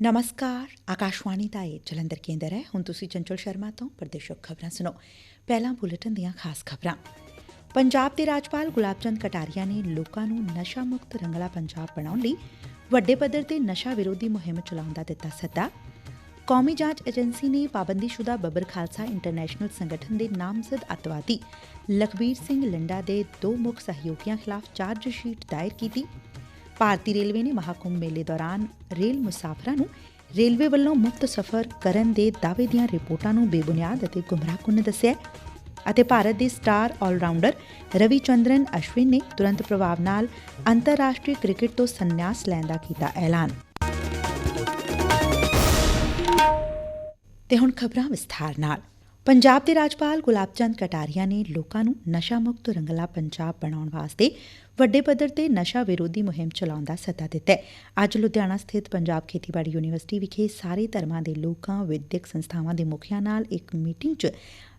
ਨਮਸਕਾਰ ਆਕਾਸ਼ਵਾਣੀ ਦਾ ਇਹ ਜਲੰਧਰ ਕੇਂਦਰ ਹੈ ਹੁਣ ਤੁਸੀਂ ਚੰਚਲ ਸ਼ਰਮਾ ਤੋਂ ਪ੍ਰਦੇਸ਼ਕ ਖਬਰਾਂ ਸੁਣੋ ਪਹਿਲਾਂ ਬੁਲੇਟਿਨ ਦੀਆਂ ਖਾਸ ਖਬਰਾਂ ਪੰਜਾਬ ਦੇ ਰਾਜਪਾਲ ਗੁਲਾਬ ਕਟਾਰੀਆ ਨੇ ਲੋਕਾਂ ਨੂੰ ਨਸ਼ਾ ਮੁਕਤ ਰੰਗਲਾ ਪੰਜਾਬ ਬਣਾਉਣ ਲਈ ਵੱਡੇ ਪੱਧਰ ਤੇ ਨਸ਼ਾ ਵਿਰੋਧੀ ਮੁਹਿੰਮ ਚਲਾਉਣ ਦਾ ਦਿੱਤਾ ਸੱਦਾ ਕੌਮੀ ਜਾਂਚ ਏਜੰਸੀ ਨੇ ਪਾਬੰਦੀਸ਼ੁਦਾ ਬੱਬਰ ਖਾਲਸਾ ਇੰਟਰਨੈਸ਼ਨਲ ਸੰਗਠਨ ਦੇ ਨਾਮਜ਼ਦ ਅਤਵਾਦੀ ਲਖਬੀਰ ਸਿੰਘ ਲੰਡਾ ਦੇ ਦੋ ਮੁੱਖ ਸਹਿਯੋਗੀਆਂ ਖਿਲਾਫ ਚਾਰਜ ਸ਼ੀਟ ਦਾਇਰ ਕੀਤੀ ਭਾਰਤੀ ਰੇਲਵੇ ਨੇ ਮਹਾਕੁੰਭ ਮੇਲੇ ਦੌਰਾਨ ਰੇਲ ਮੁਸਾਫਰਾਂ ਨੂੰ ਰੇਲਵੇ ਵੱਲੋਂ ਮੁਫਤ ਸਫ਼ਰ ਕਰਨ ਦੇ ਦਾਅਵੇ ਦੀਆਂ ਰਿਪੋਰਟਾਂ ਨੂੰ ਬੇਬੁਨਿਆਦ ਅਤੇ ਗੁੰਮਰਾਹਕੁੰਨ ਦੱਸਿਆ ਅਤੇ ਭਾਰਤ ਦੇ star all rounder Ravi Chandran Ashwin ਨੇ ਤੁਰੰਤ ਪ੍ਰਭਾਵ ਨਾਲ ਅੰਤਰਰਾਸ਼ਟਰੀ ਕ੍ਰਿਕਟ ਤੋਂ ਸੰਨਿਆਸ ਲੈਣ ਦਾ ਕੀਤਾ ਐਲਾਨ। ਤੇ ਹੁਣ ਖਬਰਾਂ ਵਿਸਥਾਰ ਨਾਲ। ਪੰਜਾਬ ਦੇ ਰਾਜਪਾਲ ਗੁਲਾਬ ਚੰਦ ਕਟਾਰੀਆ ਨੇ ਲੋਕਾਂ ਨੂੰ ਨਸ਼ਾ ਮੁਕਤ ਰੰਗਲਾ ਪੰਜਾਬ ਬਣਾਉਣ ਵਾਸਤੇ ਵੱਡੇ ਪੱਧਰ ਤੇ ਨਸ਼ਾ ਵਿਰੋਧੀ ਮੁਹਿੰਮ ਚਲਾਉਣ ਦਾ ਸੱਦਾ ਦਿੱਤੈ ਅੱਜ ਲੁਧਿਆਣਾ ਸਥਿਤ ਪੰਜਾਬ ਖੇਤੀਬਾੜੀ ਯੂਨੀਵਰਸਿਟੀ ਵਿਖੇ ਸਾਰੇ ਧਰਮਾਂ ਦੇ ਲੋਕਾਂ, ਵਿਦਿਅਕ ਸੰਸਥਾਵਾਂ ਦੇ ਮੁਖੀਆਂ ਨਾਲ ਇੱਕ ਮੀਟਿੰਗ 'ਚ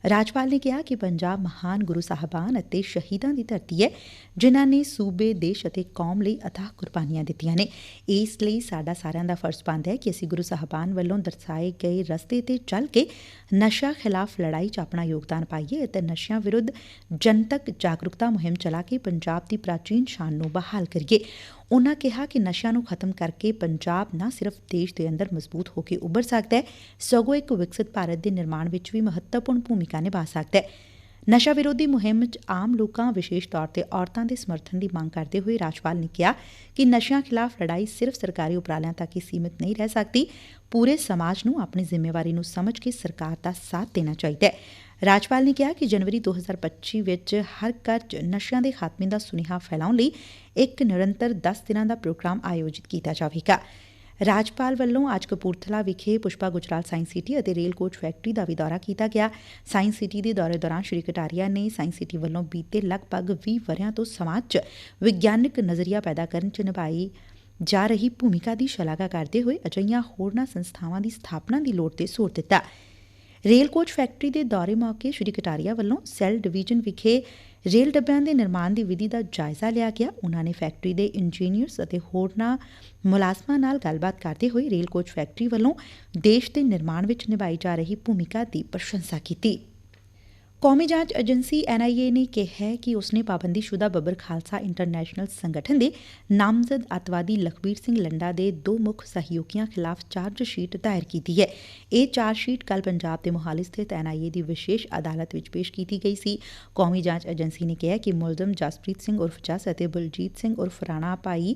ਰਾਜਪਾਲ ਨੇ ਕਿਹਾ ਕਿ ਪੰਜਾਬ ਮਹਾਨ ਗੁਰੂ ਸਾਹਿਬਾਨ ਅਤੇ ਸ਼ਹੀਦਾਂ ਦੀ ਧਰਤੀ ਹੈ, ਜਿਨ੍ਹਾਂ ਨੇ ਸੂਬੇ, ਦੇਸ਼ ਅਤੇ ਕੌਮ ਲਈ ਅਥਾਹ ਕੁਰਬਾਨੀਆਂ ਦਿੱਤੀਆਂ ਨੇ। ਇਸ ਲਈ ਸਾਡਾ ਸਾਰਿਆਂ ਦਾ ਫਰਜ਼ ਬਣਦਾ ਹੈ ਕਿ ਅਸੀਂ ਗੁਰੂ ਸਾਹਿਬਾਨ ਵੱਲੋਂ ਦਰਸਾਏ ਗਏ ਰਸਤੇ ਤੇ ਚੱਲ ਕੇ ਨਸ਼ਾ ਖਿਲਾਫ ਲੜਾਈ 'ਚ ਆਪਣਾ ਯੋਗਦਾਨ ਪਾਈਏ ਅਤੇ ਨਸ਼ਿਆਂ ਵਿਰੁੱਧ ਜਨਤਕ ਜਾਗਰੂਕਤਾ ਮੁਹਿੰਮ ਚਲਾ ਕੇ ਪੰਜਾਬ ਦੀ ਪ੍ਰਾਚੀਨ ਸ਼ਾਨ ਨੂੰ ਬਹਾਲ ਕਰੀਏ। ਉਨ੍ਹਾਂ ਕਿਹਾ ਕਿ ਨਸ਼ਿਆਂ ਨੂੰ ਖਤਮ ਕਰਕੇ ਪੰਜਾਬ ਨਾ ਸਿਰਫ ਦੇਸ਼ ਦੇ ਅੰਦਰ ਮਜ਼ਬੂਤ ਹੋ ਕੇ ਉੱਭਰ ਸਕਦਾ ਹੈ, ਸਗੋਂ ਇੱਕ ਵਿਕਸਿਤ ਭਾਰਤ ਦੇ ਨਿਰਮਾਣ ਵਿੱਚ ਵੀ ਮਹੱਤਵਪੂਰਨ ਭੂਮਿਕਾ ਨਿਭਾ ਸਕਦਾ ਹੈ। ਨਸ਼ਾ ਵਿਰੋਧੀ ਮੁਹਿੰਮ 'ਚ ਆਮ ਲੋਕਾਂ, ਵਿਸ਼ੇਸ਼ ਤੌਰ ਤੇ ਔਰਤਾਂ ਦੇ ਸਮਰਥਨ ਦੀ ਮੰਗ ਕਰਦੇ ਹੋਏ ਰਾਜਪਾਲ ਨੇ ਕਿਹਾ ਕਿ ਨਸ਼ਿਆਂ ਖਿਲਾਫ ਲੜਾਈ ਸਿਰਫ ਸਰਕਾਰੀ ਉਪਰਾਲਿਆਂ ਤੱਕ ਹੀ ਸੀਮਿਤ ਨਹੀਂ ਰਹਿ ਸਕਦੀ। ਪੂਰੇ ਸਮਾਜ ਨੂੰ ਆਪਣੀ ਜ਼ਿੰਮੇਵਾਰੀ ਨੂੰ ਸਮਝ ਕੇ ਸਰਕਾਰ ਦਾ ਸਾਥ ਦੇਣਾ ਚਾਹੀਦਾ ਹੈ। ਰਾਜਪਾਲ ਨੇ ਕਿਹਾ ਕਿ ਜਨਵਰੀ 2025 ਵਿੱਚ ਹਰ ਘਰ 'ਚ ਨਸ਼ਿਆਂ ਦੇ ਖਾਤਮੇ ਦਾ ਸੁਨੇਹਾ ਫੈਲਾਉਣ ਲਈ ਇੱਕ ਨਿਰੰਤਰ 10 ਦਿਨਾਂ ਦਾ ਪ੍ਰੋਗਰਾਮ ਆਯੋਜਿਤ ਕੀਤਾ ਜਾਵੇਗਾ। ਰਾਜਪਾਲ ਵੱਲੋਂ ਅੱਜ ਕਪੂਰਥਲਾ ਵਿਖੇ ਪੁਸ਼ਪਾ ਗੁਜਰਾਲ ਸਾਇੰਸ ਸਿਟੀ ਅਤੇ ਰੇਲ ਕੋਚ ਫੈਕਟਰੀ ਦਾ ਵੀ ਦੌਰਾ ਕੀਤਾ ਗਿਆ। ਸਾਇੰਸ ਸਿਟੀ ਦੇ ਦੌਰੇ ਦੌਰਾਨ ਸ਼੍ਰੀ ਕਟਾਰੀਆ ਨੇ ਸਾਇੰਸ ਸਿਟੀ ਵੱਲੋਂ ਬੀਤੇ ਲਗਭਗ 20 ਵਰਿਆਂ ਤੋਂ ਸਮਾਜ 'ਚ ਵਿਗਿਆਨਕ ਨਜ਼ਰੀਆ ਪੈਦਾ ਕਰਨ 'ਚ ਨਿਭਾਈ ਜਾ ਰਹੀ ਭੂਮਿਕਾ ਦੀ ਸ਼ਲਾਘਾ ਕਰਦੇ ਹੋਏ ਅਜਿਹੀਆਂ ਹੋਰਨਾਂ ਸੰਸਥਾਵਾਂ ਦੀ ਸਥਾਪਨਾ ਦੀ ਲੋੜ ਤੇ ਜ਼ੋਰ ਦਿੱਤਾ। ਰੇਲ ਕੋਚ ਫੈਕਟਰੀ ਦੇ ਦੌਰੇ ਮੌਕੇ ਸ਼੍ਰੀ ਕਟਾਰੀਆ ਵੱਲੋਂ ਸੈੱਲ ਡਿਵੀਜ਼ਨ ਵਿਖੇ ਰੇਲ ਡੱਬਿਆਂ ਦੇ ਨਿਰਮਾਣ ਦੀ ਵਿਧੀ ਦਾ ਜਾਇਜ਼ਾ ਲਿਆ ਗਿਆ। ਉਨ੍ਹਾਂ ਨੇ ਫੈਕਟਰੀ ਦੇ ਇੰਜੀਨੀਅਰਸ ਅਤੇ ਹੋਰਨਾਂ ਮੁਲਾਜ਼ਮਾਂ ਨਾਲ ਗੱਲਬਾਤ ਕਰਦੇ ਹੋਏ ਰੇਲ ਕੋਚ ਫੈਕਟਰੀ ਵੱਲੋਂ ਦੇਸ਼ ਦੇ ਨਿਰਮਾਣ ਵਿੱਚ ਨਿਭਾਈ ਜਾ ਰਹੀ ਭੂਮਿਕਾ ਦੀ ਪ੍ਰਸ਼ੰਸਾ ਕੀਤੀ। ਕੌਮੀ ਜਾਂਚ ਏਜੰਸੀ ਐਨਆਈਏ ਨੇ ਕਿਹਾ ਹੈ ਕਿ ਉਸਨੇ ਪਾਬੰਦੀਸ਼ੁਦਾ ਬੱਬਰ ਖਾਲਸਾ ਇੰਟਰਨੈਸ਼ਨਲ ਸੰਗਠਨ ਦੇ ਨਾਮਜ਼ਦ ਅਤਵਾਦੀ ਲਖਬੀਰ ਸਿੰਘ ਲੰਡਾ ਦੇ ਦੋ ਮੁੱਖ ਸਹਿਯੋਗੀਆਂ ਖਿਲਾਫ ਚਾਰਜ ਸ਼ੀਟ ਦਾਇਰ ਕੀਤੀ ਹੈ। ਇਹ ਚਾਰਜ ਸ਼ੀਟ ਕੱਲ ਪੰਜਾਬ ਦੇ ਮੋਹਾਲੀ ਸਥਿਤ ਐਨਆਈਏ ਦੀ ਵਿਸ਼ੇਸ਼ ਅਦਾਲਤ ਵਿੱਚ ਪੇਸ਼ ਕੀਤੀ ਗਈ ਸੀ। ਕੌਮੀ ਜਾਂਚ ਏਜੰਸੀ ਨੇ ਕਿਹਾ ਕਿ ਮੁਲਜ਼ਮ ਜਸਪ੍ਰੀਤ ਸਿੰਘ ਉਰਫ ਜਸ ਅਤੇ ਬਲਜੀਤ ਸਿੰਘ ਉਰਫ ਰਾਣਾ ਭਾਈ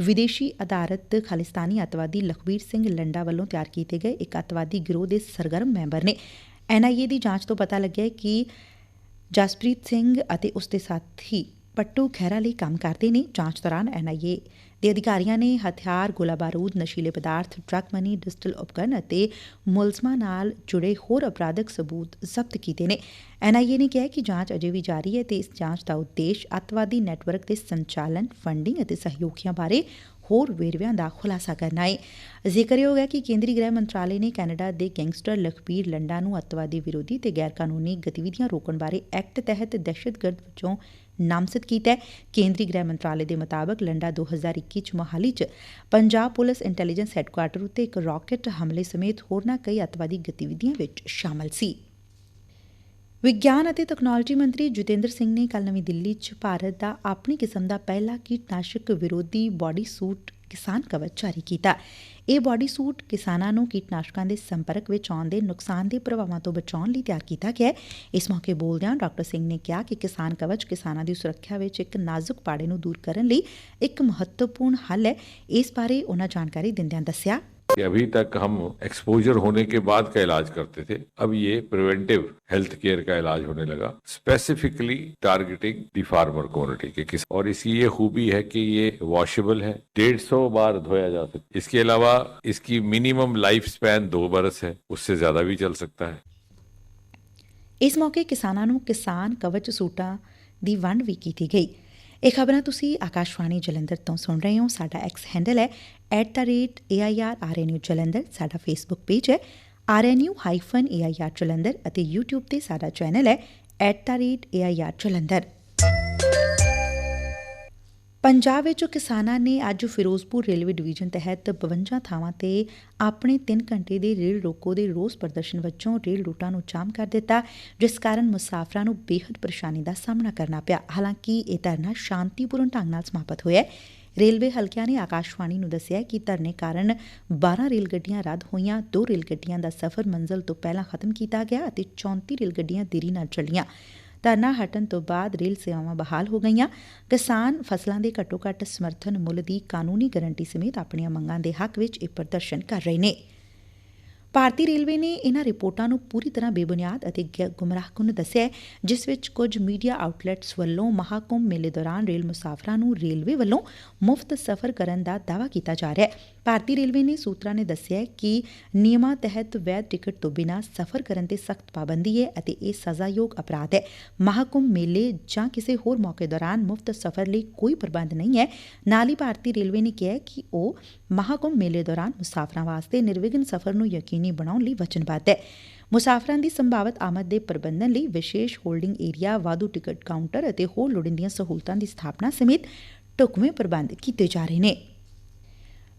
ਵਿਦੇਸ਼ੀ ਅਧਾਰਤ ਖਾਲਿਸਤਾਨੀ ਅਤਵਾਦੀ ਲਖਬੀਰ ਸਿੰਘ ਲੰਡਾ ਵੱਲੋਂ ਤਿਆਰ ਕੀਤੇ ਗਏ ਇੱਕ ਅਤਵਾਦੀ ਗਿਰੋਹ ਦੇ ਸਰਗਰਮ ਮੈਂਬਰ ਨੇ। ਐਨਆਈਏ ਦੀ ਜਾਂਚ ਤੋਂ ਪਤਾ ਲੱਗਿਆ ਕਿ ਜਸਪ੍ਰੀਤ ਸਿੰਘ ਅਤੇ ਉਸ ਦੇ ਸਾਥੀ ਪੱਟੂ ਖਹਿਰਾ ਲਈ ਕੰਮ ਕਰਦੇ ਨੇ। ਜਾਂਚ ਦੌਰਾਨ ਐਨਆਈਏ ਦੇ ਅਧਿਕਾਰੀਆਂ ਨੇ ਹਥਿਆਰ ਗੋਲਾ ਬਾਰੂਦ ਨਸ਼ੀਲੇ ਪਦਾਰਥ ਡਰੱਗ ਮਨੀ ਡਿਜੀਟਲ ਉਪਕਰਨ ਅਤੇ ਮੁਲਜ਼ਮਾਂ ਨਾਲ ਜੁੜੇ ਹੋਰ ਅਪਰਾਧਿਕ ਸਬੂਤ ਜ਼ਬਤ ਕੀਤੇ ਨੇ। ਐਨਆਈਏ ਨੇ ਕਿਹਾ ਕਿ ਜਾਂਚ ਅਜੇ ਵੀ ਜਾਰੀ ਹੈ ਤੇ ਇਸ ਜਾਂਚ ਦਾ ਉਦੇਸ਼ ਅਤਵਾਦੀ ਨੈਟਵਰਕ ਦੇ ਸੰਚਾਲਨ, ਫੰਡਿੰਗ ਅਤੇ ਸਹਿਯੋਗੀਆਂ ਬਾਰੇ ਹੋਰ ਵੇਰਵਿਆਂ ਦਾ ਖੁਲਾਸਾ ਕਰਨਾ ਹੈ ਜ਼ਿਕਰਯੋਗ ਹੈ ਕਿ ਕੇਂਦਰੀ ਗ੍ਰਹਿ ਮੰਤਰਾਲੇ ਨੇ ਕੈਨੇਡਾ ਦੇ ਗੈਂਗਸਟਰ ਲਖਬੀਰ ਲੰਡਾ ਨੂੰ ਅਤਵਾਦੀ ਵਿਰੋਧੀ ਤੇ ਗੈਰ ਕਾਨੂੰਨੀ ਗਤੀਵਿਧੀਆਂ ਰੋਕਣ ਬਾਰੇ ਐਕਟ ਤਹਿਤ ਦਹਿਸ਼ਤਗਰਦ ਵਜੋਂ ਨਾਮਜ਼ਦ ਕੀਤਾ ਹੈ। ਕੇਂਦਰੀ ਗ੍ਰਹਿ ਮੰਤਰਾਲੇ ਦੇ ਮੁਤਾਬਕ ਲੰਡਾ 2021 ਚ ਮੋਹਾਲੀ ਚ ਪੰਜਾਬ ਪੁਲਿਸ ਇੰਟੈਲੀਜੈਂਸ ਹੈੱਡਕੁਆਰਟਰ ਉੱਤੇ ਇੱਕ ਰਾਕੇਟ ਹਮਲੇ ਸਮੇਤ ਹੋਰਨਾਂ ਕਈ ਅਤਵਾਦੀ ਗਤੀਵਿਧੀਆਂ ਵਿੱਚ ਸ਼ਾਮਲ ਸੀ। ਵਿਗਿਆਨ ਅਤੇ ਤਕਨਾਲੋਜੀ ਮੰਤਰੀ ਜਤਿੰਦਰ ਸਿੰਘ ਨੇ ਕੱਲ ਨਵੀਂ ਦਿੱਲੀ 'ਚ ਭਾਰਤ ਦਾ ਆਪਣੀ ਕਿਸਮ ਦਾ ਪਹਿਲਾ ਕੀਟਨਾਸ਼ਕ ਵਿਰੋਧੀ ਬਾਡੀ ਸੂਟ ਕਿਸਾਨ ਕਵਚ ਜਾਰੀ ਕੀਤਾ। ਇਹ ਬਾਡੀ ਸੂਟ ਕਿਸਾਨਾਂ ਨੂੰ ਕੀਟਨਾਸ਼ਕਾਂ ਦੇ ਸੰਪਰਕ ਵਿੱਚ ਆਉਣ ਦੇ ਨੁਕਸਾਨ ਦੇ ਪ੍ਰਭਾਵਾਂ ਤੋਂ ਬਚਾਉਣ ਲਈ ਤਿਆਰ ਕੀਤਾ ਗਿਆ ਹੈ। ਇਸ ਮੌਕੇ ਬੋਲਦਿਆਂ ਡਾਕਟਰ ਸਿੰਘ ਨੇ ਕਿਹਾ ਕਿ ਕਿਸਾਨ ਕਵਚ ਕਿਸਾਨਾਂ ਦੀ ਸੁਰੱਖਿਆ ਵਿੱਚ ਇੱਕ ਨਾਜ਼ੁਕ ਪਾੜੇ ਨੂੰ ਦੂਰ ਕਰਨ ਲਈ ਇੱਕ ਮਹੱਤਵਪੂਰਨ ਹੱਲ ਹੈ। ਇਸ ਬਾਰੇ ਉਹਨਾਂ ਜਾਣਕਾਰੀ ਦਿੰਦਿਆਂ ਦੱਸਿਆ कि अभी तक हम एक्सपोजर होने के बाद का इलाज करते थे अब ये प्रिवेंटिव हेल्थ केयर का इलाज होने लगा specifically targeting the farmer community के किस और इसकी ये खूबी है कि ये वॉशेबल है डेढ़ सौ बार धोया जा सकता है इसके अलावा इसकी मिनिमम लाइफ स्पैन दो बरस है उससे ज्यादा भी चल सकता है ਇਸ ਮੌਕੇ ਕਿਸਾਨਾਂ ਨੂੰ ਕਿਸਾਨ ਕਵਚ ਸੂਟਾਂ ਦੀ ਵੰਡ ਵੀ ਕੀਤੀ ਗਈ ਇਹ ਖਬਰਾਂ ਤੁਸੀਂ ਆਕਾਸ਼ਵਾਣੀ ਜਲੰਧਰ ਤੋਂ ਸੁਣ ਰਹੇ ਹੋ। ਸਾਡਾ ਐਕਸ ਹੈਂਡਲ ਹੈ @airrnu ਜਲੰਧਰ। ਸਾਡਾ ਫੇਸਬੁੱਕ ਪੇਜ ਹੈ rnu-air ਜਲੰਧਰ ਅਤੇ YouTube ਤੇ ਸਾਡਾ ਚੈਨਲ ਹੈ @air ਜਲੰਧਰ। ਪੰਜਾਬ ਵਿੱਚ ਕਿਸਾਨਾਂ ਨੇ ਅੱਜ ਫਿਰੋਜ਼ਪੁਰ ਰੇਲਵੇ ਡਿਵੀਜ਼ਨ ਤਹਿਤ 52 ਥਾਵਾਂ ਤੇ ਆਪਣੇ 3 ਘੰਟੇ ਦੇ ਰੇਲ ਰੋਕੋ ਦੇ ਰੋਸ ਪ੍ਰਦਰਸ਼ਨ ਵਜੋਂ ਰੇਲ ਰੂਟਾਂ ਨੂੰ ਜਾਮ ਕਰ ਦਿੱਤਾ, ਜਿਸ ਕਾਰਨ ਮੁਸਾਫਰਾਂ ਨੂੰ ਬੇਹੱਦ ਪਰੇਸ਼ਾਨੀ ਦਾ ਸਾਹਮਣਾ ਕਰਨਾ ਪਿਆ। ਹਾਲਾਂਕਿ ਇਹ ਧਰਨਾ ਸ਼ਾਂਤੀਪੂਰਨ ਢੰਗ ਨਾਲ ਸਮਾਪਤ ਹੋਇਆ ਰੇਲਵੇ ਹਲਕਿਆਂ ਨੇ ਆਕਾਸ਼ਵਾਣੀ ਨੂੰ ਦੱਸਿਆ ਕਿ ਧਰਨੇ ਕਾਰਨ 12 ਰੇਲ ਗੱਡੀਆਂ ਰੱਦ ਹੋਈਆਂ, ਦੋ ਰੇਲ ਗੱਡੀਆਂ ਦਾ ਸਫ਼ਰ ਮੰਜ਼ਲ ਤੋਂ ਪਹਿਲਾਂ ਖਤਮ ਕੀਤਾ ਗਿਆ ਅਤੇ 34 ਰੇਲ ਗੱਡੀਆਂ ਦੇਰੀ ਨਾਲ ਚੱਲੀਆਂ। ਧਰਨਾ ਹਟਣ ਤੋਂ ਬਾਅਦ ਰੇਲ ਸੇਵਾਵਾਂ ਬਹਾਲ ਹੋ ਗਈਆਂ। ਕਿਸਾਨ ਫਸਲਾਂ ਦੇ ਘੱਟੋ ਘੱਟ ਸਮਰਥਨ ਮੁੱਲ ਦੀ ਕਾਨੂੰਨੀ ਗਾਰੰਟੀ ਸਮੇਤ ਆਪਣੀਆਂ ਮੰਗਾਂ ਦੇ ਹੱਕ ਵਿੱਚ ਇਹ ਪ੍ਰਦਰਸ਼ਨ ਕਰ ਰਹੇ ਨੇ। ਭਾਰਤੀ ਰੇਲਵੇ ਨੇ ਇਹਨਾਂ ਰਿਪੋਰਟਾਂ ਨੂੰ ਪੂਰੀ ਤਰ੍ਹਾਂ ਬੇਬੁਨਿਆਦ ਅਤੇ ਗੁੰਮਰਾਹਕੁੰਨ ਦੱਸਿਆ ਜਿਸ ਵਿੱਚ ਕੁਝ ਮੀਡੀਆ ਆਊਟਲੈਟਸ ਵੱਲੋਂ ਮਹਾਕੁੰਭ ਮੇਲੇ ਦੌਰਾਨ ਰੇਲ ਮੁਸਾਫਰਾਂ ਨੂੰ ਰੇਲਵੇ ਵੱਲੋਂ ਮੁਫਤ ਸਫ਼ਰ ਕਰਨ ਦਾ ਦਾਅਵਾ ਕੀਤਾ ਜਾ ਰਿਹਾ ਹੈ। ਭਾਰਤੀ ਰੇਲਵੇ ਨੇ ਸੂਤਰਾਂ ਨੇ ਦੱਸਿਆ ਕਿ ਨਿਯਮਾਂ ਤਹਿਤ ਵੈਧ ਟਿਕਟ ਤੋਂ ਬਿਨਾਂ ਸਫ਼ਰ ਕਰਨ ਤੇ ਸਖਤ ਪਾਬੰਦੀ ਹੈ ਅਤੇ ਇਹ ਸਜ਼ਾਯੋਗ ਅਪਰਾਧ ਹੈ। ਮਹਾਕੁੰਭ ਮੇਲੇ ਜਾਂ ਕਿਸੇ ਹੋਰ ਮੌਕੇ ਦੌਰਾਨ ਮੁਫਤ ਸਫ਼ਰ ਲਈ ਕੋਈ ਪ੍ਰਬੰਧ ਨਹੀਂ ਹੈ। ਨਾਲ ਹੀ ਭਾਰਤੀ ਰੇਲਵੇ ਨੇ ਕਿਹਾ ਕਿ ਉਹ ਮਹਾਕੁੰਭ ਮੇਲੇ ਦੌਰਾਨ ਮੁਸਾਫਰਾਂ ਵਾਸਤੇ ਨਿਰਵਿਘਨ ਸਫ਼ਰ ਨੂੰ ਯਕੀਨੀ ਬਣਾਉਣ ਲਈ ਵਚਨਬੱਧ ਹੈ। ਮੁਸਾਫਰਾਂ ਦੀ ਸੰਭਾਵਤ ਆਮਦ ਦੇ ਪ੍ਰਬੰਧਨ ਲਈ ਵਿਸ਼ੇਸ਼ ਹੋਲਡਿੰਗ ਏਰੀਆ, ਵਾਧੂ ਟਿਕਟ ਕਾਊਂਟਰ ਅਤੇ ਹੋਰ ਲੋੜੀਂਦੀਆਂ ਸਹੂਲਤਾਂ ਦੀ ਸਥਾਪਨਾ ਸਮੇਤ ਢੁਕਵੇਂ ਪ੍ਰਬੰਧ ਕੀਤੇ ਜਾ ਰਹੇ ਨੇ।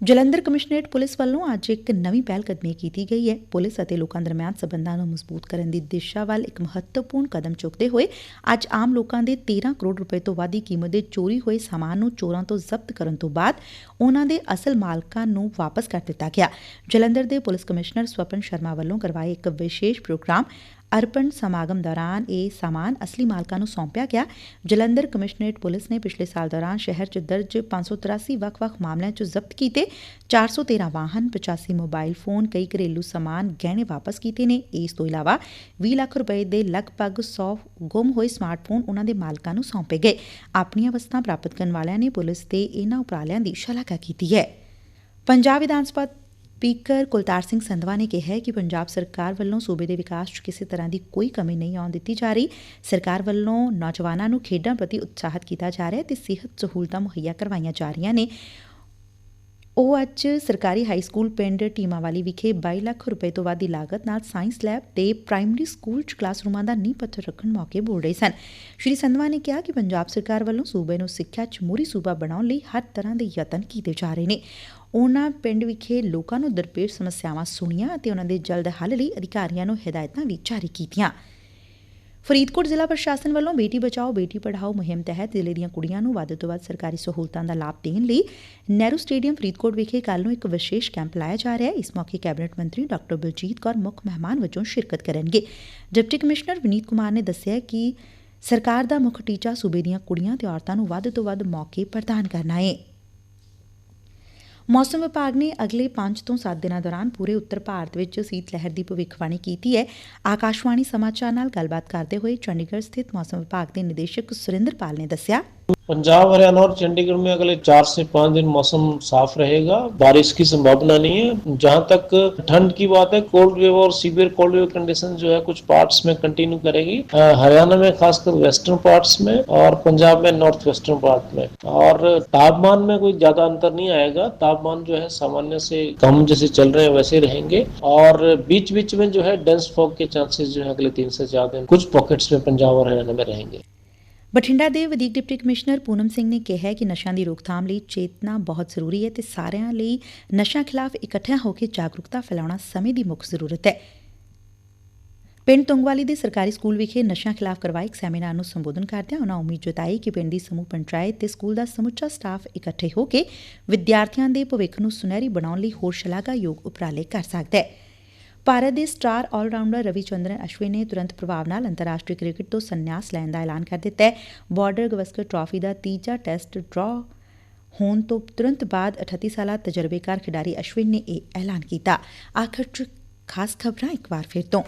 ਜਲੰਧਰ ਕਮਿਸ਼ਨਰੇਟ ਪੁਲਿਸ ਵੱਲੋਂ ਅੱਜ ਇੱਕ ਨਵੀਂ ਪਹਿਲ ਕਦਮੀ ਕੀਤੀ ਗਈ ਹੈ। ਪੁਲਿਸ ਅਤੇ ਲੋਕਾਂ ਦਰਮਿਆਨ ਸਬੰਧਾਂ ਨੂੰ ਮਜ਼ਬੂਤ ਕਰਨ ਦੀ ਦਿਸ਼ਾ ਵੱਲ ਇੱਕ ਮਹੱਤਵਪੂਰਨ ਕਦਮ ਚੁੱਕਦੇ ਹੋਏ ਅੱਜ ਆਮ ਲੋਕਾਂ ਦੇ 13 ਕਰੋੜ ਰੁਪਏ ਤੋਂ ਵੱਧ ਦੀ ਕੀਮਤ ਦੇ ਚੋਰੀ ਹੋਏ ਸਾਮਾਨ ਨੂੰ ਚੋਰਾਂ ਤੋਂ ਜ਼ਬਤ ਕਰਨ ਤੋਂ ਬਾਅਦ ਉਹਨਾਂ ਦੇ ਅਸਲ ਮਾਲਕਾਂ ਨੂੰ ਵਾਪਸ ਕਰ ਦਿੱਤਾ ਗਿਆ। ਜਲੰਧਰ ਦੇ ਪੁਲਿਸ ਕਮਿਸ਼ਨਰ ਸਵਪਨ ਸ਼ਰਮਾ ਵੱਲੋਂ ਕਰਵਾਏ ਇੱਕ ਵਿਸ਼ੇਸ਼ ਪ੍ਰੋਗਰਾਮ ਅਰਪਣ ਸਮਾਗਮ ਦੌਰਾਨ ਇਹ ਸਾਮਾਨ ਅਸਲੀ ਮਾਲਕਾਂ ਨੂੰ ਸੌਂਪਿਆ ਗਿਆ। ਜਲੰਧਰ ਕਮਿਸ਼ਨਰੇਟ ਪੁਲਿਸ ਨੇ ਪਿਛਲੇ ਸਾਲ ਦੌਰਾਨ ਸ਼ਹਿਰ 'ਚ ਦਰਜ 583 ਵੱਖ-ਵੱਖ ਮਾਮਲਿਆਂ 'ਚ ਜ਼ਬਤ ਕੀਤੇ। 413 ਵਾਹਨ 85 ਮੋਬਾਈਲ ਫੋਨ, ਕਈ ਘਰੇਲੂ ਸਮਾਨ ਗਹਿਣੇ ਵਾਪਸ ਕੀਤੇ ਨੇ। ਇਸ ਤੋਂ ਇਲਾਵਾ 20 ਲੱਖ ਰੁਪਏ ਦੇ ਲਗਭਗ 100 ਗੁੰਮ ਹੋਏ ਸਮਾਰਟਫੋਨ ਉਹਨਾਂ ਦੇ ਮਾਲਕਾਂ ਨੂੰ ਸੌਂਪੇ ਗਏ। ਆਪਣੀਆਂ ਵਸਤਾਂ ਪ੍ਰਾਪਤ ਕਰਨ ਵਾਲਿਆਂ ਨੇ ਪੁਲਿਸ ਤੇ ਇਹਨਾਂ ਉਪਰਾਲਿਆਂ ਦੀ ਸ਼ਲਾਘਾ ਕੀਤੀ ਹੈ। ਪੰਜਾਬ ਵਿਧਾਨ ਸਭਾ ਸਪੀਕਰ ਕੁਲਤਾਰ ਸਿੰਘ ਸੰਧਵਾ ਨੇ ਕਿਹਾ ਕਿ ਪੰਜਾਬ ਸਰਕਾਰ ਵੱਲੋਂ ਸੂਬੇ ਦੇ ਵਿਕਾਸ 'ਚ ਕਿਸੇ ਤਰ੍ਹਾਂ ਦੀ ਕੋਈ ਕਮੀ ਨਹੀਂ ਆਉਣ ਦਿੱਤੀ ਜਾ ਰਹੀ। ਸਰਕਾਰ ਵੱਲੋਂ ਨੌਜਵਾਨਾਂ ਨੂੰ ਖੇਡਾਂ ਪ੍ਰਤੀ ਉਤਸ਼ਾਹਿਤ ਕੀਤਾ ਜਾ ਰਿਹਾ ਹੈ ਤੇ ਸਿਹਤ ਸਹੂਲਤਾਂ ਮੁਹੱਈਆ ਕਰਵਾਈਆਂ ਜਾ ਰਹੀਆਂ ਨੇ। ਉਹ ਅੱਜ ਸਰਕਾਰੀ ਹਾਈ ਸਕੂਲ ਪਿੰਡ ਟੀਮਾਵਾਲੀ ਵਿਖੇ 22 ਲੱਖ ਰੁਪਏ ਤੋਂ ਵੱਧ ਦੀ ਲਾਗਤ ਨਾਲ ਸਾਇੰਸ ਲੈਬ ਤੇ ਪ੍ਰਾਇਮਰੀ ਸਕੂਲ 'ਚ ਕਲਾਸਰੂਮਾਂ ਦਾ ਨੀਂਹ ਪੱਥਰ ਰੱਖਣ ਮੌਕੇ ਬੋਲ ਰਹੇ ਸਨ। ਸ਼੍ਰੀ ਸੰਧਵਾ ਨੇ ਕਿਹਾ ਕਿ ਪੰਜਾਬ ਸਰਕਾਰ ਵੱਲੋਂ ਸੂਬੇ ਨੂੰ ਸਿੱਖਿਆ 'ਚ ਮੂਰੀ ਸੂਬਾ ਬਣਾਉਣ ਲਈ ਹਰ ਤਰ੍ਹਾਂ ਦੇ ਯਤਨ ਕੀਤੇ ਜਾ ਰਹੇ ਨੇ। ਉਹਨਾਂ ਪਿੰਡ ਵਿਖੇ ਲੋਕਾਂ ਨੂੰ ਦਰਪੇਸ਼ ਸਮੱਸਿਆਵਾਂ ਸੁਣੀਆਂ ਅਤੇ ਉਹਨਾਂ ਦੇ ਜਲਦ ਹੱਲ ਲਈ ਅਧਿਕਾਰੀਆਂ ਨੂੰ ਹਦਾਇਤਾਂ ਵੀ ਜਾਰੀ ਕੀਤੀਆਂ। ਫਰੀਦਕੋਟ ਜ਼ਿਲ੍ਹਾ ਪ੍ਰਸ਼ਾਸਨ ਵੱਲੋਂ ਬੇਟੀ ਬਚਾਓ, ਬੇਟੀ ਪੜ੍ਹਾਓ ਮੁਹਿੰਮ ਤਹਿਤ ਜ਼ਿਲ੍ਹੇ ਦੀਆਂ ਕੁੜੀਆਂ ਨੂੰ ਵੱਧ ਤੋਂ ਵੱਧ ਸਰਕਾਰੀ ਸਹੂਲਤਾਂ ਦਾ ਲਾਭ ਦੇਣ ਲਈ ਨਹਿਰੂ ਸਟੇਡੀਅਮ ਫਰੀਦਕੋਟ ਵਿਖੇ ਕੱਲ ਨੂੰ ਇੱਕ ਵਿਸ਼ੇਸ਼ ਕੈਂਪ ਲਾਇਆ ਜਾ ਰਿਹਾ ਹੈ। ਇਸ ਮੌਕੇ ਕੈਬਨਿਟ ਮੰਤਰੀ ਡਾਕਟਰ ਬਲਜੀਤ ਕੌਰ ਮੁੱਖ ਮਹਿਮਾਨ ਵਜੋਂ ਸ਼ਿਰਕਤ ਕਰਨਗੇ। ਡਿਪਟੀ ਕਮਿਸ਼ਨਰ ਵਿਨੀਤ ਕੁਮਾਰ ਨੇ ਦੱਸਿਆ ਕਿ ਸਰਕਾਰ ਦਾ ਮੁੱਖ ਟੀਚਾ ਸੂਬੇ ਦੀਆਂ ਕੁੜੀਆਂ ਤੇ ਔਰਤਾਂ ਨੂੰ ਵੱਧ ਤੋਂ ਵੱਧ ਮੌਕੇ ਪ੍ਰਦਾਨ ਕਰਨਾ ਹੈ। ਮੌਸਮ ਵਿਭਾਗ ਨੇ ਅਗਲੇ 5 ਤੋਂ 7 ਦਿਨਾਂ ਦੌਰਾਨ ਪੂਰੇ ਉੱਤਰ ਭਾਰਤ ਵਿੱਚ ਸੀਤ ਲਹਿਰ ਦੀ ਭਵਿੱਖਬਾਣੀ ਕੀਤੀ ਹੈ। ਆਕਾਸ਼ਵਾਣੀ ਸਮਾਚਾਰ ਨਾਲ ਗੱਲਬਾਤ ਕਰਦੇ ਹੋਏ ਚੰਡੀਗੜ੍ਹ ਸਥਿਤ ਮੌਸਮ ਵਿਭਾਗ ਦੇ ਨਿਦੇਸ਼ਕ ਸੁਰਿੰਦਰ ਪਾਲ ਨੇ ਦੱਸਿਆ। पंजाब, हरियाणा और चंडीगढ़ में अगले चार से पाँच दिन मौसम साफ़ रहेगा। बारिश की संभावना नहीं है। जहाँ तक ठंड की बात है, कोल्ड वेव और सीवियर कोल्ड वेव कंडीशन जो है, कुछ पार्ट्स में कंटिन्यू करेगी। हरियाणा में, खासकर वेस्टर्न पार्ट्स में और पंजाब में, नॉर्थ वेस्टर्न पार्ट में। और तापमान में कोई ज़्यादा अंतर नहीं आएगा। तापमान जो है, सामान्य से कम जैसे चल रहे हैं, वैसे रहेंगे। और बीच बीच में जो है डेंस फॉग के चांसेस जो है, अगले तीन से चार दिन कुछ पॉकेट्स में पंजाब और हरियाणा में रहेंगे। ਬਠਿੰਡਾ ਦੇ ਵਧੀਕ ਡਿਪਟੀ ਕਮਿਸ਼ਨਰ ਪੂਨਮ ਸਿੰਘ ਨੇ ਕਿਹਾ ਕਿ ਨਸ਼ਿਆਂ ਦੀ ਰੋਕਥਾਮ ਲਈ ਚੇਤਨਾ ਬਹੁਤ ਜ਼ਰੂਰੀ ਹੈ ਤੇ ਸਾਰਿਆਂ ਲਈ ਨਸ਼ਿਆਂ ਖਿਲਾਫ ਇਕੱਠਿਆਂ ਹੋ ਕੇ ਜਾਗਰੂਕਤਾ ਫੈਲਾਉਣਾ ਸਮੇਂ ਦੀ ਮੁੱਖ ਜ਼ਰੂਰਤ ਹੈ। ਪਿੰਡ ਤੁੰਗਵਾਲੀ ਦੇ ਸਰਕਾਰੀ ਸਕੂਲ ਵਿਖੇ ਨਸ਼ਿਆਂ ਖਿਲਾਫ ਕਰਵਾਏ ਇੱਕ ਸੈਮੀਨਾਰ ਨੂੰ ਸੰਬੋਧਨ ਕਰਦਿਆਂ ਉਨ੍ਹਾਂ ਉਮੀਦ ਜਤਾਈ ਕਿ ਪਿੰਡ ਦੀ ਸਮੂਹ ਪੰਚਾਇਤ ਤੇ ਸਕੂਲ ਦਾ ਸਮੁੱਚਾ ਸਟਾਫ ਇਕੱਠੇ ਹੋ ਕੇ ਵਿਦਿਆਰਥੀਆਂ ਦੇ ਭਵਿੱਖ ਨੂੰ ਸੁਨਹਿਰੀ ਬਣਾਉਣ ਲਈ ਹੋਰ ਸ਼ਲਾਘਾਯੋਗ ਉਪਰਾਲੇ ਕਰ ਸਕਦਾ ਹੈ। ਭਾਰਤ ਦੇ ਸਟਾਰ ਆਲਰਾਊਂਡਰ ਰਵੀ ਅਸ਼ਵਿਨ ਨੇ ਤੁਰੰਤ ਪ੍ਰਭਾਵ ਨਾਲ ਅੰਤਰਰਾਸ਼ਟਰੀ ਕ੍ਰਿਕਟ ਤੋਂ ਸੰਨਿਆਸ ਲੈਣ ਦਾ ਐਲਾਨ ਕਰ ਦਿੱਤਾ ਹੈ। ਬਾਰਡਰ ਗਵਸਕਰ ਟਰਾਫੀ ਦਾ ਤੀਜਾ ਟੈਸਟ ਡਰਾਅ ਹੋਣ ਤੋਂ ਤੁਰੰਤ ਬਾਅਦ 38 ਸਾਲਾ ਤਜਰਬੇਕਾਰ ਖਿਡਾਰੀ ਅਸ਼ਵਿਨ ਨੇ ਇਹ ਐਲਾਨ ਕੀਤਾ। ਆਖਰ ਚ ਖਾਸ ਖਬਰਾਂ ਇੱਕ ਵਾਰ ਫਿਰ ਤੋਂ।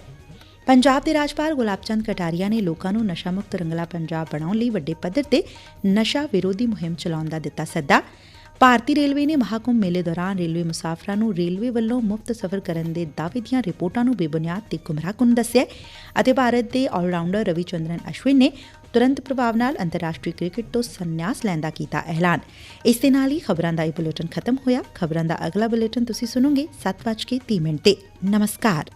ਪੰਜਾਬ ਦੇ ਰਾਜਪਾਲ ਗੁਲਾਬ ਚੰਦ ਕਟਾਰੀਆ ਨੇ ਲੋਕਾਂ ਨੂੰ ਨਸ਼ਾ ਮੁਕਤ ਰੰਗਲਾ ਪੰਜਾਬ ਬਣਾਉਣ ਲਈ ਵੱਡੇ ਪੱਧਰ ਤੇ ਨਸ਼ਾ ਵਿਰੋਧੀ ਮੁਹਿੰਮ ਚਲਾਉਣ ਦਾ ਦਿੱਤਾ ਸੱਦਾ। ਭਾਰਤੀ ਰੇਲਵੇ ਨੇ ਮਹਾਕੁੰਭ ਮੇਲੇ ਦੌਰਾਨ ਰੇਲਵੇ ਮੁਸਾਫਰਾਂ ਨੂੰ ਰੇਲਵੇ ਵੱਲੋਂ ਮੁਫਤ ਸਫ਼ਰ ਕਰਨ ਦੇ ਦਾਅਵੇ ਦੀਆਂ ਰਿਪੋਰਟਾਂ ਨੂੰ ਬੇਬੁਨਿਆਦ ਤੇ ਗੁੰਮਰਾਹਕੁੰਨ ਦੱਸਿਆ ਅਤੇ ਭਾਰਤ ਦੇ ਆਲਰਾਊਂਡਰ ਰਵੀ ਚੰਦਰਨ ਅਸ਼ਵਿਨ ਨੇ ਤੁਰੰਤ ਪ੍ਰਭਾਵ ਨਾਲ ਅੰਤਰਰਾਸ਼ਟਰੀ ਕ੍ਰਿਕਟ ਤੋਂ ਸੰਨਿਆਸ ਲੈਣ ਦਾ ਕੀਤਾ ਐਲਾਨ। ਇਸ ਦੇ ਨਾਲ ਹੀ ਖਬਰਾਂ ਦਾ ਇਹ ਬੁਲੇਟਿਨ ਖਤਮ ਹੋਇਆ। ਖਬਰਾਂ ਦਾ ਅਗਲਾ ਬੁਲੇਟਿਨ ਤੁਸੀਂ ਸੁਣੋਗੇ 7:30 ਮਿੰਟ ਤੇ। ਨਮਸਕਾਰ।